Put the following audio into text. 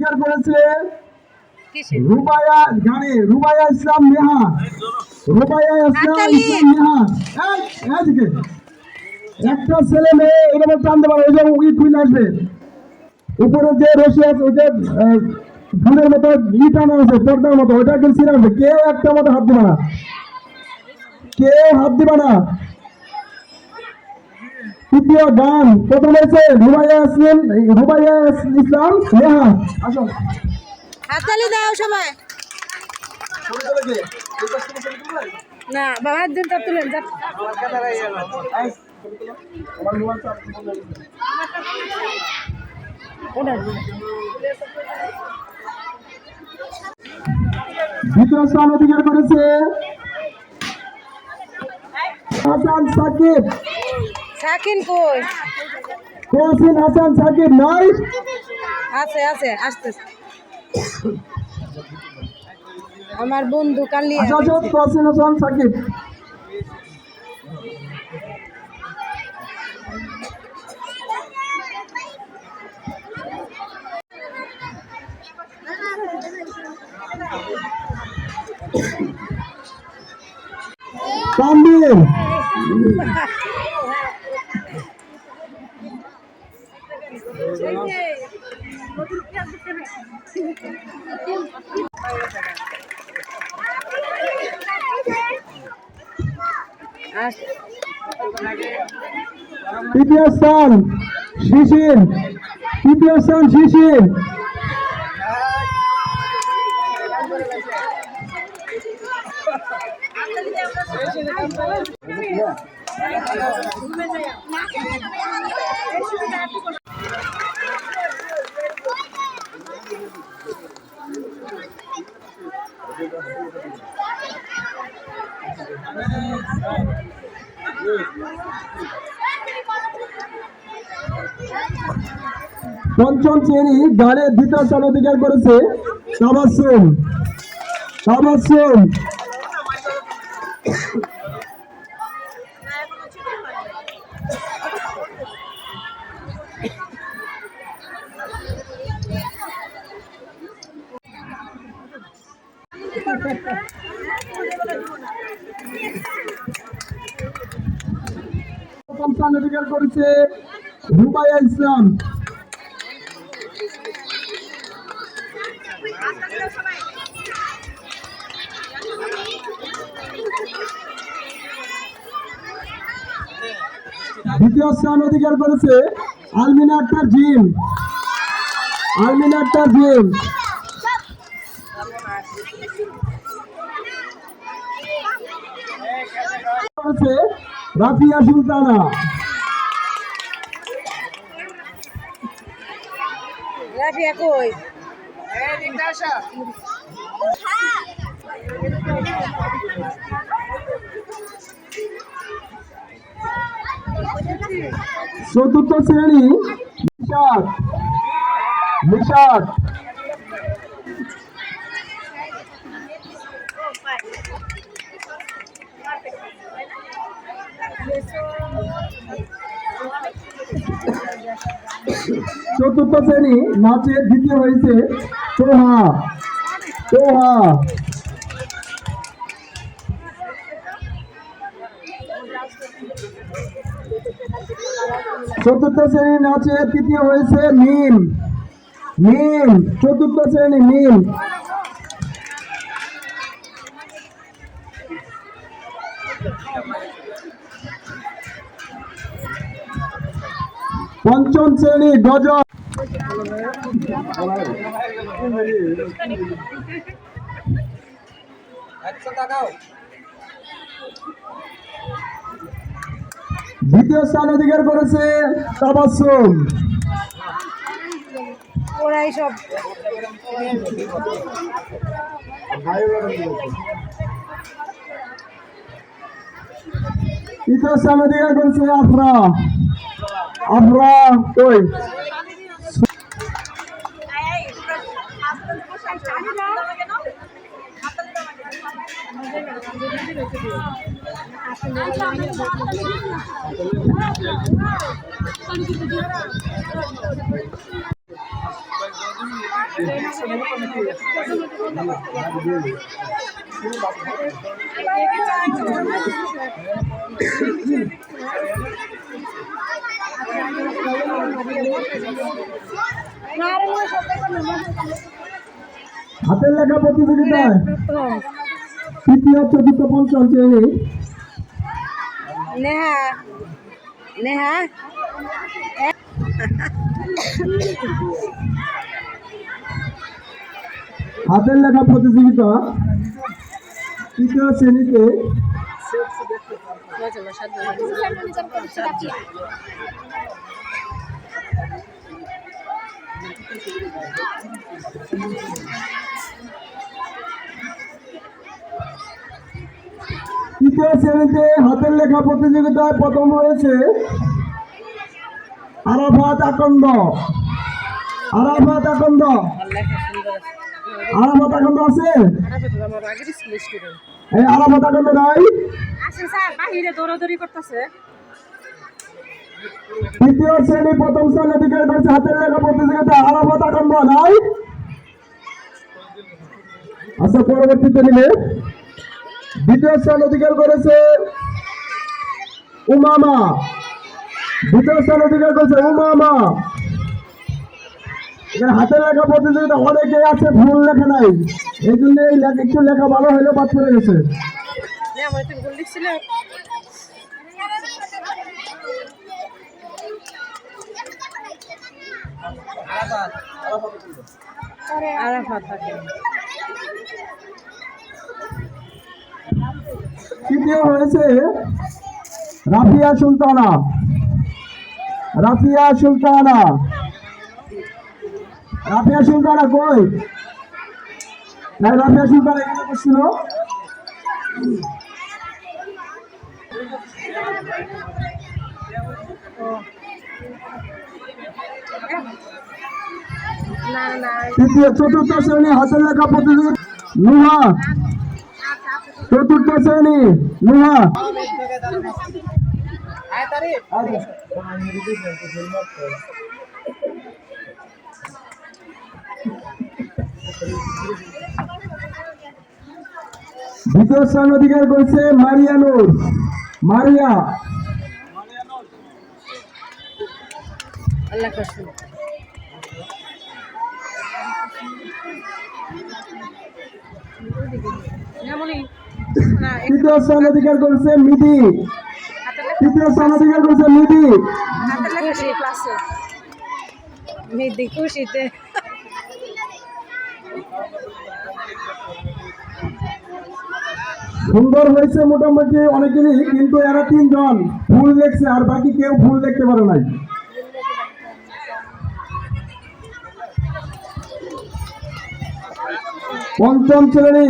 অধিকার করেছে রুবায়া রুবায়া ইসলাম নেহা। রুবায়া ইসলাম ইসলাম নেহা। এদিকে একটা ছেলে মেয়ে এরকম টানতে পারে ওই যে খুলে আসবে। উপরে যে রশি আছে ওই যে ফুলের মতো ই টানা আছে পর্দার মতো ওইটা ছিঁড়ে আছে কেউ একটা মতো হাত দিবে না? কেউ হাত দিবে না? তৃতীয় গান প্রথম হয়েছে রুবাইয়া ইসলাম রুবাইয়া ইসলাম নেহা আসো। হাততালি দাও সবাই। না বাবার দিন তো তুলেন দ্বিতীয় স্থান অধিকার করেছে হাসান সাকিব। সাকিন কই? কোয়াসিন হাসান সাকিব নয় আছে আছে আসতেছে। আমার বন্ধু কালিয়া। আচ্ছা আচ্ছা কোয়াসিন হাসান সাকিব। তৃতীয় স্থান শিশির তৃতীয় স্থান শিশির। পঞ্চম শ্রেণি গানের দ্বিতীয় স্থান অধিকার করেছে তাবাসুম তাবাসুম প্রথম স্থান অধিকার করেছে রুবাইয়া ইসলাম। দ্বিতীয় স্থান অধিকার করেছে আলমিনা জিম আলমিনা জিম করেছে রাফিয়া সুলতানা। রাফিয়া কই? চতুর্থ শ্রেণি নিশাদ নিশাদ চতুর্থ শ্রেণি নাচে দ্বিতীয় হয়েছে তোহা। তোহা। চতুর্থ শ্রেণি নাচে তৃতীয় হয়েছে মিম। মিম, চতুর্থ শ্রেণি মিম। পঞ্চম শ্রেণি গজল দ্বিতীয় স্থান অধিকার করেছে তাবাসুম। ওরাই সব। তৃতীয় স্থান অধিকার করেছে আফরা। আফরা কই হাতের লেখা প্রতিযোগিতায় তৃতীয় চতুর্থ পঞ্চম শ্রেণি। নেহা নেহা। হাতের লেখা প্রতিযোগিতা তৃতীয় শ্রেণীতে তৃতীয় শ্রেণীতে হাতের লেখা প্রতিযোগিতায় প্রথম হয়েছে আরাফাত আকন্দ। আরাফাত আকন্দ। আরাফাত আকন্দ আছে? এই আরাফাত আকন্দ নাই? আসেন স্যার বাহিরে দৌড়াদৌড়ি করতেছে। তৃতীয় শ্রেণি, প্রথম স্থান অধিকার করেছে হাতের লেখা প্রতিযোগিতা আরাফাত আকন্দ নাই। আচ্ছা পরবর্তীতে নিলে দ্বিতীয় স্থান অধিকার করেছে উমামা। দ্বিতীয় স্থান অধিকার করেছে উমামা। এখানে হাতের লেখা প্রতিযোগিতা, অনেকে আছে, ভুল লেখা নাই। এই জন্য এই একটু লেখা ভালো হলেও বাদ পড়ে গেছে। তৃতীয় হয়েছে রাফিয়া সুলতানা। রাফিয়া সুলতানা। রাফিয়া সুলতানা কই? রাফিয়া সুলতানা এখানে করছিল তৃতীয়, চতুর্থ শ্রেণি হাতের লেখা প্রতিযোগিতা। নুহা। চতুর্থ শ্রেণি, নুহা। দ্বিতীয় স্থান অধিকার করেছে মারিয়ানুর মারিয়া। আল্লাহ করছে যেমনই না তৃতীয় স্থান অধিকার করেছে মিদি তৃতীয় স্থান অধিকার করেছে মিদি খুশিতে। সুন্দর হয়েছে মোটামুটি অনেকেরই কিন্তু এরা তিনজন। ফুল দেখছে আর বাকি কেউ ফুল দেখতে পারে নাই। পঞ্চম শ্রেণি।